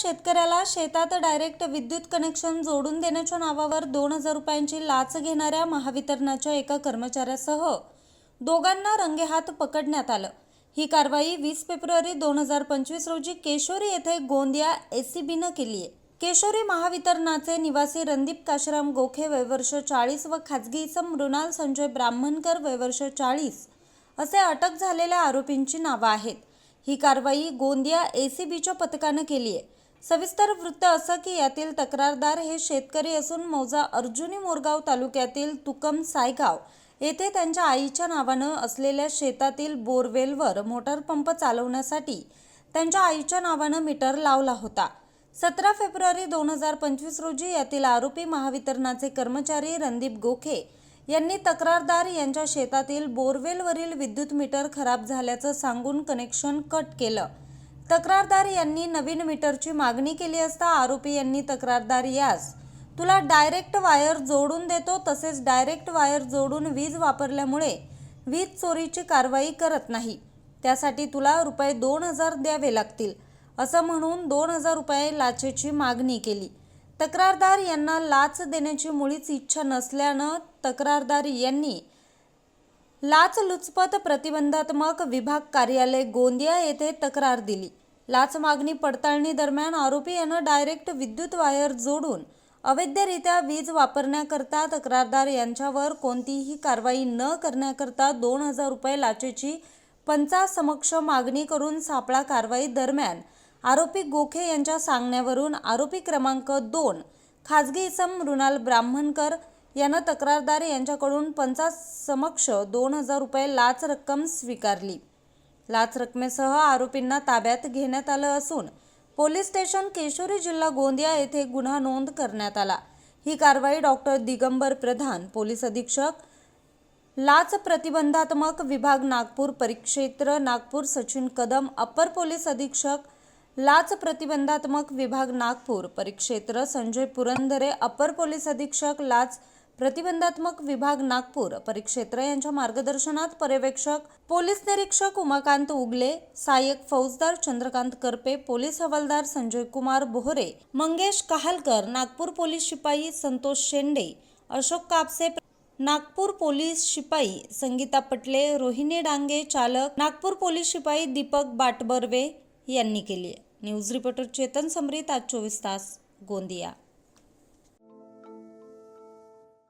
शेतकऱ्याला शेतात डायरेक्ट विद्युत कनेक्शन जोडून देण्याच्या नावावर दोन हजार रुपयांची लाच घेणाऱ्या महावितरणाच्या एका कर्मचाऱ्यासह दोघांना रंगेहात पकडण्यात आलं. ही कारवाई वीस फेब्रुवारी दोन हजार पंचवीस रोजी केशोरी येथे गोंदिया एसीबीनं केली आहे. केशोरी महावितरणाचे निवासी रणदीप काशराम गोखे वयवर्ष चाळीस व खाजगी इसम मृणाल संजय ब्राह्मणकर वयवर्ष चाळीस असे अटक झालेल्या आरोपींची नावं आहेत. ही कारवाई गोंदिया एसीबीच्या पथकानं केली आहे. सविस्तर वृत्त असं की यातील तक्रारदार हे शेतकरी असून मौजा अर्जुनी मोरगाव तालुक्यातील तुकम सायगाव येथे त्यांच्या आईच्या नावानं असलेल्या शेतातील बोरवेलवर मोटर पंप चालवण्यासाठी त्यांच्या आईच्या नावानं मीटर लावला होता. सतरा फेब्रुवारी दोन हजार पंचवीस रोजी यातील आरोपी महावितरणाचे कर्मचारी रणदीप गोखे यांनी तक्रारदार यांच्या शेतातील बोरवेलवरील विद्युत मीटर खराब झाल्याचं सांगून कनेक्शन कट केलं. तक्रारदार यांनी नवीन मीटरची मागणी केली असता आरोपी यांनी तक्रारदार यास तुला डायरेक्ट वायर जोडून देतो तसेच डायरेक्ट वायर जोडून वीज वापरल्यामुळे वीज चोरीची कारवाई करत नाही. त्यासाठी तुला रुपये दोन हजार द्यावे लागतील असं म्हणून दोन हजार रुपये लाचेची मागणी केली. तक्रारदार यांना लाच देण्याची मुळीच इच्छा नसल्यानं तक्रारदार यांनी लाचलुचपत प्रतिबंधात्मक विभाग कार्यालय गोंदिया येथे तक्रार दिली. लाच मागणी पडताळणी दरम्यान आरोपी यानं डायरेक्ट विद्युत वायर जोडून अवैधरित्या वीज वापरण्याकरता तक्रारदार यांच्यावर कोणतीही कारवाई न करण्याकरता दोन हजार रुपये लाचेची पंचासमक्ष मागणी करून सापळा कारवाई दरम्यान आरोपी गोखे यांच्या सांगण्यावरून आरोपी क्रमांक दोन खाजगी इसम मृणाल ब्राह्मणकर यानं तक्रारदार यांच्याकडून पंचासमक्ष दोन हजार रुपये लाच रक्कम स्वीकारली. लाच रकमेसह आरोपींना ताब्यात घेण्यात आलं असून पोलीस स्टेशन केशोरी जिल्हा गोंदिया येथे गुन्हा नोंद करण्यात आला. ही कारवाई डॉक्टर दिगंबर प्रधान पोलीस अधीक्षक लाच प्रतिबंधात्मक विभाग नागपूर परिक्षेत्र नागपूर सचिन कदम अप्पर पोलीस अधीक्षक लाच प्रतिबंधात्मक विभाग नागपूर परिक्षेत्र संजय पुरंदरे अप्पर पोलीस अधीक्षक लाच प्रतिबंधात्मक विभाग नागपूर परिक्षेत्र यांच्या मार्गदर्शनात पर्यवेक्षक पोलीस निरीक्षक उमाकांत उगले सहाय्यक फौजदार चंद्रकांत करपे पोलीस हवालदार संजय कुमार बोहरे मंगेश कहालकर नागपूर पोलीस शिपाई संतोष शेंडे अशोक कापसे नागपूर पोलीस शिपाई संगीता पटले रोहिणी डांगे चालक नागपूर पोलीस शिपाई दीपक बाटबर्वे यांनी केली आहे. न्यूज रिपोर्टर चेतन समरीत आज चोवीस तास गोंदिया.